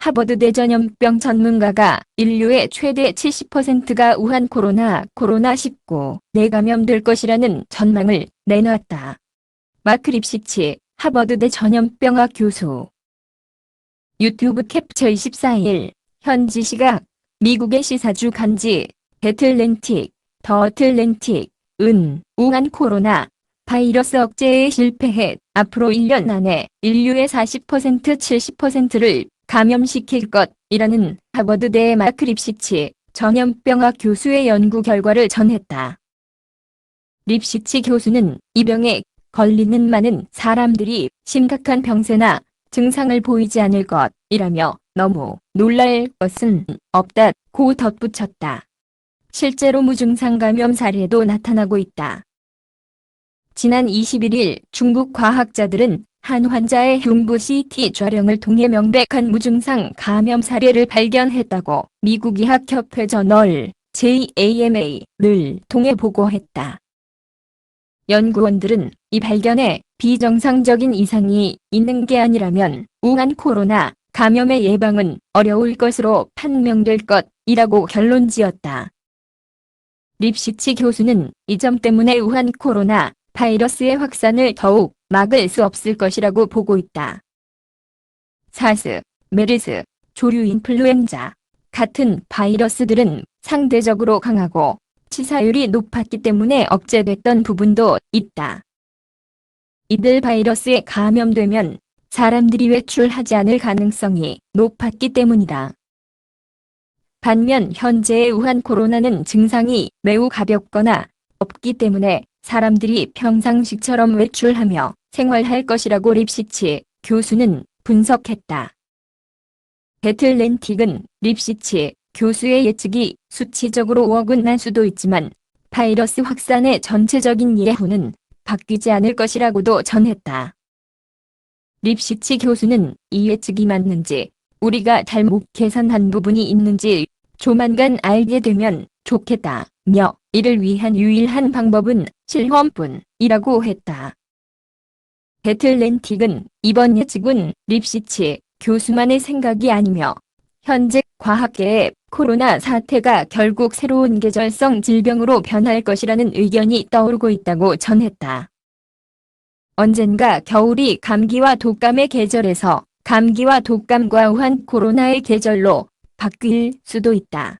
하버드 대 전염병 전문가가 인류의 최대 70%가 우한 코로나 코로나19 내감염될 것이라는 전망을 내놓았다. 마크 립시치 하버드대 전염병학 교수 유튜브 캡처 24일 현지 시각 미국의 시사주 간지 배틀렌틱 더 어틀렌틱 은 우한 코로나 바이러스 억제에 실패해 앞으로 1년 안에 인류의 40% 70%를 감염시킬 것이라는 하버드대의 마크 립시치 전염병학 교수의 연구 결과를 전했다. 립시치 교수는 이 병에 걸리는 많은 사람들이 심각한 병세나 증상을 보이지 않을 것이라며 너무 놀랄 것은 없다고 덧붙였다. 실제로 무증상 감염 사례도 나타나고 있다. 지난 21일 중국 과학자들은 한 환자의 흉부 CT 촬영을 통해 명백한 무증상 감염 사례를 발견했다고 미국 의학협회 저널 JAMA를 통해 보고했다. 연구원들은 이 발견에 비정상적인 이상이 있는 게 아니라면 우한 코로나 감염의 예방은 어려울 것으로 판명될 것이라고 결론 지었다. 립시치 교수는 이 점 때문에 우한 코로나 바이러스의 확산을 더욱 막을 수 없을 것이라고 보고 있다. 사스, 메르스, 조류 인플루엔자 같은 바이러스들은 상대적으로 강하고 치사율이 높았기 때문에 억제됐던 부분도 있다. 이들 바이러스에 감염되면 사람들이 외출하지 않을 가능성이 높았기 때문이다. 반면 현재의 우한 코로나는 증상이 매우 가볍거나 없기 때문에 사람들이 평상시처럼 외출하며 생활할 것이라고 립시치 교수는 분석했다. 배틀렌틱은 립시치 교수의 예측이 수치적으로 어긋날 수도 있지만 바이러스 확산의 전체적인 예후는 바뀌지 않을 것이라고도 전했다. 립시치 교수는 이 예측이 맞는지 우리가 잘못 계산한 부분이 있는지 조만간 알게 되면 좋겠다 며 이를 위한 유일한 방법은 실험뿐이라고 했다. 배틀렌틱은 이번 예측은 립시치 교수만의 생각이 아니며 현재 과학계의 코로나 사태가 결국 새로운 계절성 질병으로 변할 것이라는 의견이 떠오르고 있다고 전했다. 언젠가 겨울이 감기와 독감의 계절에서 감기와 독감과 우한 코로나의 계절로 바뀔 수도 있다.